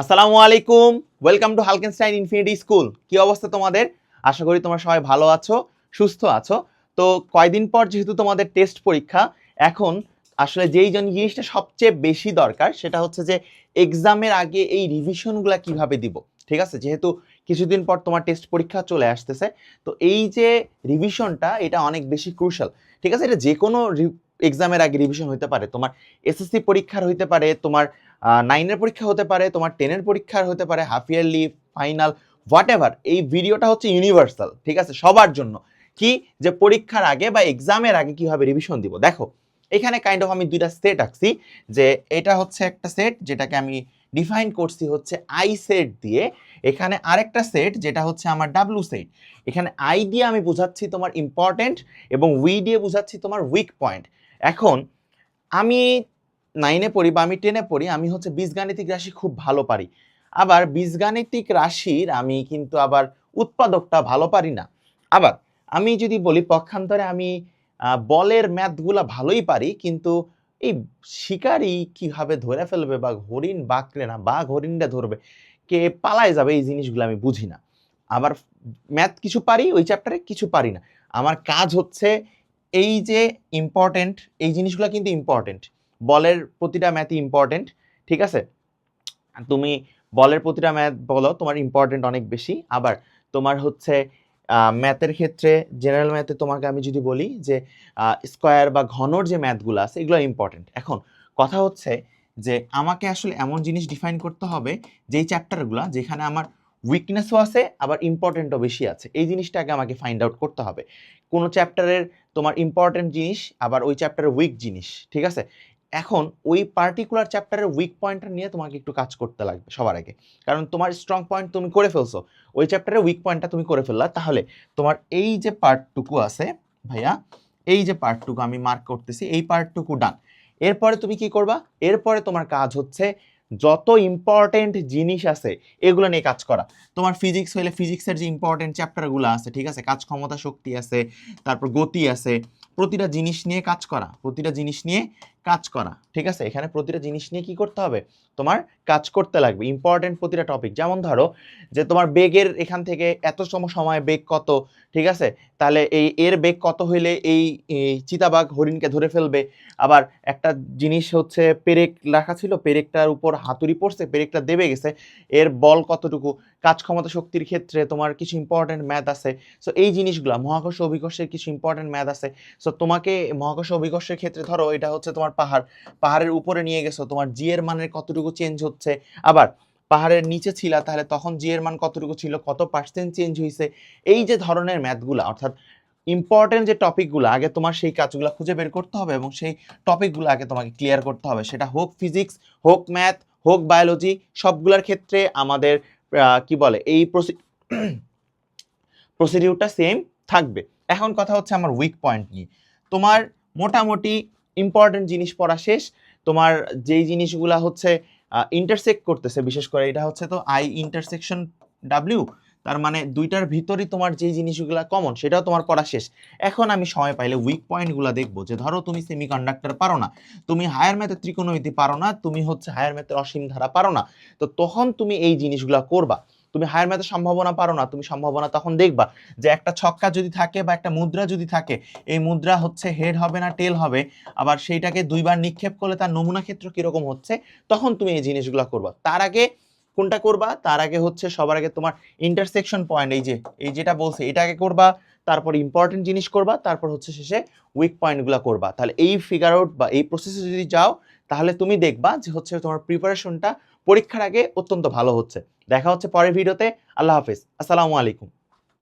আসসালামু আলাইকুম। Welcome to Halkenstein infinity school কি অবস্থা তোমাদের? আশা করি তোমরা সবাই ভালো আছো, সুস্থ আছো। তো কয়দিন পর যেহেতু তোমাদের টেস্ট পরীক্ষা, এখন আসলে যেই জন জিনিসটা সবচেয়ে বেশি দরকার, সেটা হচ্ছে যে এক্সামের আগে এই রিভিশনগুলো কীভাবে দিব। ঠিক আছে? যেহেতু কিছুদিন পর তোমার টেস্ট পরীক্ষা চলে আসতেছে। তো এই যে রিভিশনটা এটা অনেক বেশি ক্রুশাল ঠিক আছে? এটা যে কোনো এক্সামের আগে রিভিশন হতে পারে, তোমার এসএসসি পরীক্ষার হতে পারে, তোমার নাইনের পরীক্ষা হতে পারে, তোমার টেনের পরীক্ষার হতে পারে half yearly final whatever এই ভিডিওটা হচ্ছে ইউনিভার্সাল ঠিক আছে? সবার জন্য। কি? যে পরীক্ষার আগে বা এক্সামের আগে কীভাবে রিভিশন দিব? দেখো, এখানে কাইন্ড অফ আমি দুইটা সেট আঁকছি, যে এটা হচ্ছে একটা সেট যেটাকে আমি ডিফাইন করছি হচ্ছে আই সেট দিয়ে, এখানে আরেকটা সেট যেটা হচ্ছে আমার ডাব্লু সেট এখানে আই দিয়ে আমি বোঝাচ্ছি তোমার ইম্পর্টেন্ট এবং উই দিয়ে বোঝাচ্ছি তোমার উইক পয়েন্ট এখন আমি নাইনে পড়ি বা আমি টেনে পড়ি, আমি হচ্ছে বীজগাণিতিক রাশি খুব ভালো পারি। আবার বীজগাণিতিক রাশির আমি কিন্তু আবার উৎপাদকটা ভালো পারি না। আবার আমি যদি বলি পক্ষান্তরে আমি বলের ম্যাথগুলা ভালোই পারি, কিন্তু এই শিকারি কীভাবে ধরে ফেলবে বা হরিণ বাকরে না, বাঘ হরিণটা ধরবে, কে পালায় যাবে এই জিনিসগুলো আমি বুঝি না। আবার ম্যাথ কিছু পারি, ওই চ্যাপ্টারে কিছু পারি না। আমার কাজ হচ্ছে এই যে ইম্পর্টেন্ট এই জিনিসগুলো কিন্তু ইম্পর্টেন্ট বলের প্রতিটা ম্যাথই ইম্পর্টেন্ট ঠিক আছে? তুমি বলের প্রতিটা ম্যাথ বলো, তোমার ইম্পর্টেন্ট অনেক বেশি। আবার তোমার হচ্ছে ম্যাথের ক্ষেত্রে জেনারেল ম্যাথে তোমাকে আমি যদি বলি যে স্কোয়ার বা ঘনর যে ম্যাথগুলো আছে, এগুলো ইম্পর্টেন্ট এখন কথা হচ্ছে যে, আমাকে আসলে এমন জিনিস ডিফাইন করতে হবে যেই চ্যাপ্টারগুলো যেখানে আমার উইকনেসও আছে, আবার ইম্পর্টেন্টও বেশি আছে। এই জিনিসটাকে আমাকে ফাইন্ড আউট করতে হবে। কোনো চ্যাপ্টারের তোমার ইম্পর্টেন্ট জিনিস, আবার ওই চ্যাপ্টারের উইক জিনিস, ঠিক আছে? এখন ওই পার্টিকুলার চ্যাপ্টারের উইক পয়েন্টটা নিয়ে তোমাকে একটু কাজ করতে লাগবে সবার আগে। কারণ তোমার স্ট্রং পয়েন্ট তুমি করে ফেলছো, ওই চ্যাপ্টারের উইক পয়েন্টটা তুমি করে ফেললা, তাহলে তোমার এই যে পার্টটুকু আছে, ভাইয়া, এই যে পার্টটুকু আমি মার্ক করতেছি, এই পার্টটুকু ডান এরপরে তুমি কি করবা? এরপরে তোমার কাজ হচ্ছে যত ইম্পর্টেন্ট জিনিস আছে, এগুলো নিয়ে কাজ করা। তোমার ফিজিক্স হইলে ফিজিক্সের যে ইম্পর্টেন্ট চ্যাপ্টারগুলো আছে, ঠিক আছে? কাজ ক্ষমতা, শক্তি আছে, তারপর গতি আছে, প্রতিটা জিনিস নিয়ে কাজ করা, প্রতিটা জিনিস নিয়ে কাজ করা, ঠিক আছে? এখানে প্রতিটা জিনিস নিয়ে কি করতে হবে? তোমার কাজ করতে লাগবে। ইম্পর্টেন্ট প্রতিটা টপিক যেমন ধরো যে তোমার বেগের এখান থেকে এত সম, সময় বেগ কত, ঠিক আছে? তাহলে এই এর বেগ কত হইলে এই এই চিতাবাঘ হরিণকে ধরে ফেলবে? আবার একটা জিনিস হচ্ছে পেরেক রাখা ছিল, পেরেকটার উপর হাতুড়ি পড়ছে, পেরেকটা দেবে গেছে। এর বল কতটুকু? কাজ ক্ষমতা শক্তির ক্ষেত্রে তোমার কিছু ইম্পর্টেন্ট ম্যাথ আছে। সো এই জিনিসগুলো, মহাকর্ষ অভিকর্ষের কিছু ইম্পর্টেন্ট ম্যাথ আছে। সো তোমাকে মহাকর্ষ অভিকর্ষের ক্ষেত্রে ধরো, এটা হচ্ছে তোমার পাহাড়, পাহাড়ের উপরে নিয়ে গেছো, তোমার জি এর মানের কতটুকু চেঞ্জ হচ্ছে? আবার পাহাড়ের নিচে ছিলা, তাহলে তখন জি এর মান কতটুকু ছিল, কত পার্সেন্ট চেঞ্জ হয়েছে এই যে ধরনের ম্যাথগুলো অর্থাৎ ইম্পর্টেন্ট যে টপিকগুলো আগে তোমার সেই কাজগুলো খুঁজে বের করতে হবে এবং সেই টপিকগুলো আগে তোমাকে ক্লিয়ার করতে হবে। সেটা হোক ফিজিক্স হোক ম্যাথ হোক বায়োলজি সবগুলোর ক্ষেত্রে আমাদের কি বলে, এই প্রসিডিউরটা সেম থাকবে। এখন কথা হচ্ছে আমার উইক পয়েন্ট নিয়ে। তোমার মোটামুটি ইম্পর্টেন্ট জিনিস পড়া শেষ। তোমার যেই জিনিসগুলা হচ্ছে ইন্টারসেক্ট করতেছে, বিশেষ করে এটা হচ্ছে তো আই ইন্টারসেকশন ডাব্লিউ তার মানে দুইটার ভিতরই তোমার যেই জিনিসগুলো কমন সেটাও তোমার পড়া শেষ। এখন আমি সময় পাইলে উইক পয়েন্টগুলো দেখব যে ধরো তুমি সেমি কন্ডাক্টর পারো না, তুমি হায়ার ম্যাথের ত্রিকোণমিতি পারো না, তুমি হচ্ছে হায়ার ম্যাথের অসীম ধারা পারো না, তো তখন তুমি এই জিনিসগুলো করবা। তুমি হায়ার ম্যাথের সম্ভাবনা পারো না, তুমি সম্ভাবনা তখন দেখবা যে একটা ছক্কা যদি থাকে বা একটা মুদ্রা যদি থাকে, এই মুদ্রা হচ্ছে হেড হবে না টেল হবে, আবার সেইটাকে দুইবার নিক্ষেপ করলে তার নমুনা ক্ষেত্র কীরকম হচ্ছে, তখন তুমি এই জিনিসগুলো করবা। তার আগে কোনটা করবা? তার আগে হচ্ছে সবার আগে তোমার ইন্টারসেকশন পয়েন্ট এই যে, এই যেটা বলছে, এটাকে করবা, তারপর ইম্পর্টেন্ট জিনিস করবা, তারপর হচ্ছে শেষে উইক পয়েন্টগুলো করবা। তাহলে এই ফিগার আউট বা এই প্রসেসে যদি যাও, তাহলে তুমি দেখবা যে হচ্ছে তোমার প্রিপারেশনটা পরীক্ষার আগে অত্যন্ত ভালো হচ্ছে। দেখা হচ্ছে পরের ভিডিওতে। আল্লাহ হাফিজ। আসসালামু আলাইকুম।